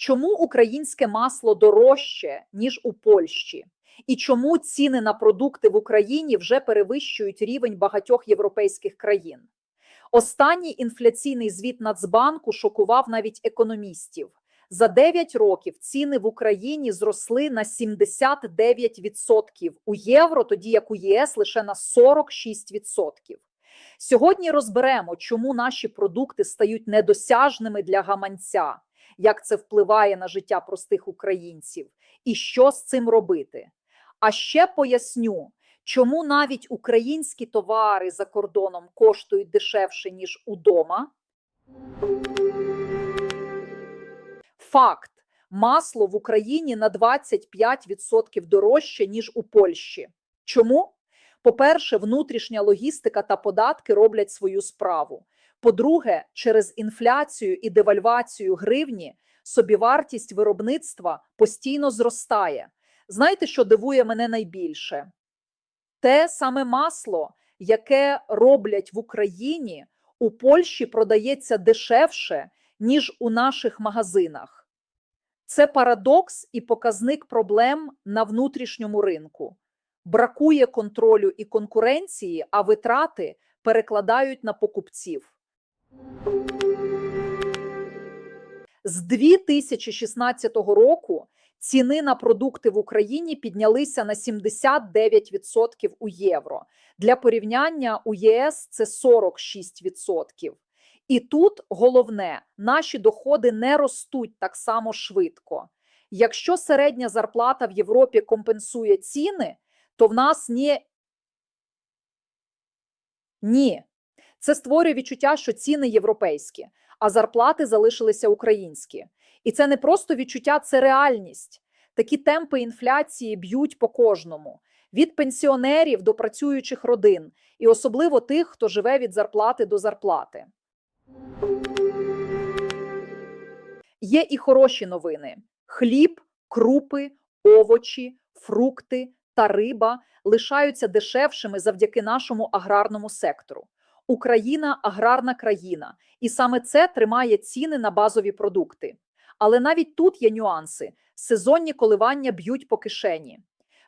Чому українське масло дорожче, ніж у Польщі? І чому ціни на продукти в Україні вже перевищують рівень багатьох європейських країн? Останній інфляційний звіт Нацбанку шокував навіть економістів. За 9 років ціни в Україні зросли на 79%, у євро, тоді як у ЄС лише на 46%. Сьогодні розберемо, чому наші продукти стають недосяжними для гаманця, як це впливає на життя простих українців, і що з цим робити. А ще поясню, чому навіть українські товари за кордоном коштують дешевше, ніж удома. Факт: масло в Україні на 25% дорожче, ніж у Польщі. Чому? По-перше, внутрішня логістика та податки роблять свою справу. По-друге, через інфляцію і девальвацію гривні собівартість виробництва постійно зростає. Знаєте, що дивує мене найбільше? Те саме масло, яке роблять в Україні, у Польщі продається дешевше, ніж у наших магазинах. Це парадокс і показник проблем на внутрішньому ринку. Бракує контролю і конкуренції, а витрати перекладають на покупців. З 2016 року ціни на продукти в Україні піднялися на 79% у євро. Для порівняння у ЄС це 46%. І тут головне, наші доходи не ростуть так само швидко. Якщо середня зарплата в Європі компенсує ціни, то в нас ні. Ні. Це створює відчуття, що ціни європейські, а зарплати залишилися українські. І це не просто відчуття, це реальність. Такі темпи інфляції б'ють по кожному: від пенсіонерів до працюючих родин, і особливо тих, хто живе від зарплати до зарплати. Є і хороші новини: хліб, крупи, овочі, фрукти та риба лишаються дешевшими завдяки нашому аграрному сектору. Україна аграрна країна, і саме це тримає ціни на базові продукти. Але навіть тут є нюанси: сезонні коливання б'ють по кишені.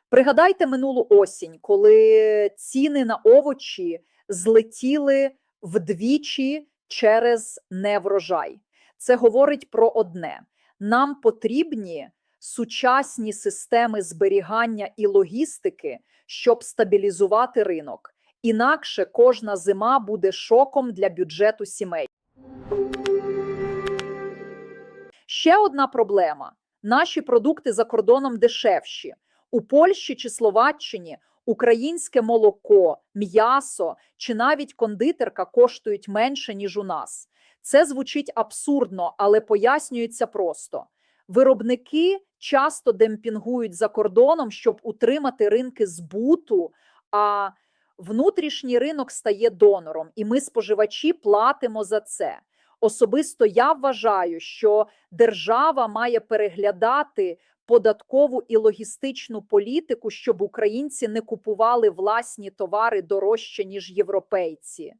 Пригадайте минулу осінь, коли ціни на овочі злетіли вдвічі через неврожай. Це говорить про одне: нам потрібні сучасні системи зберігання і логістики, щоб стабілізувати ринок. Інакше кожна зима буде шоком для бюджету сімей. Ще одна проблема: наші продукти за кордоном дешевші. У Польщі чи Словаччині українське молоко, м'ясо чи навіть кондитерка коштують менше, ніж у нас. Це звучить абсурдно, але пояснюється просто. Виробники часто демпінгують за кордоном, щоб утримати ринки збуту, а внутрішній ринок стає донором, і ми, споживачі, платимо за це. Особисто я вважаю, що держава має переглядати податкову і логістичну політику, щоб українці не купували власні товари дорожче, ніж європейці.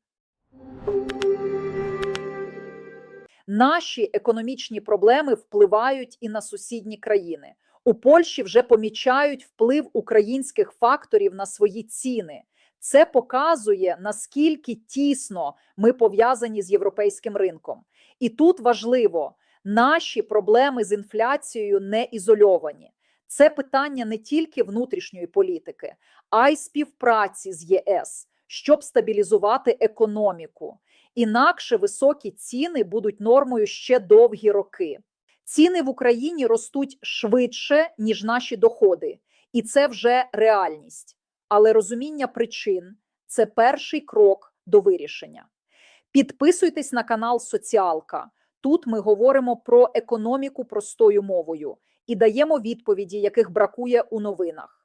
Наші економічні проблеми впливають і на сусідні країни. У Польщі вже помічають вплив українських факторів на свої ціни. Це показує наскільки тісно ми пов'язані з європейським ринком. І тут важливо, наші проблеми з інфляцією не ізольовані. Це питання не тільки внутрішньої політики, а й співпраці з ЄС, щоб стабілізувати економіку. Інакше високі ціни будуть нормою ще довгі роки. Ціни в Україні ростуть швидше, ніж наші доходи, і це вже реальність. Але розуміння причин це перший крок до вирішення. Підписуйтесь на канал Соціалка. Тут ми говоримо про економіку простою мовою і даємо відповіді, яких бракує у новинах.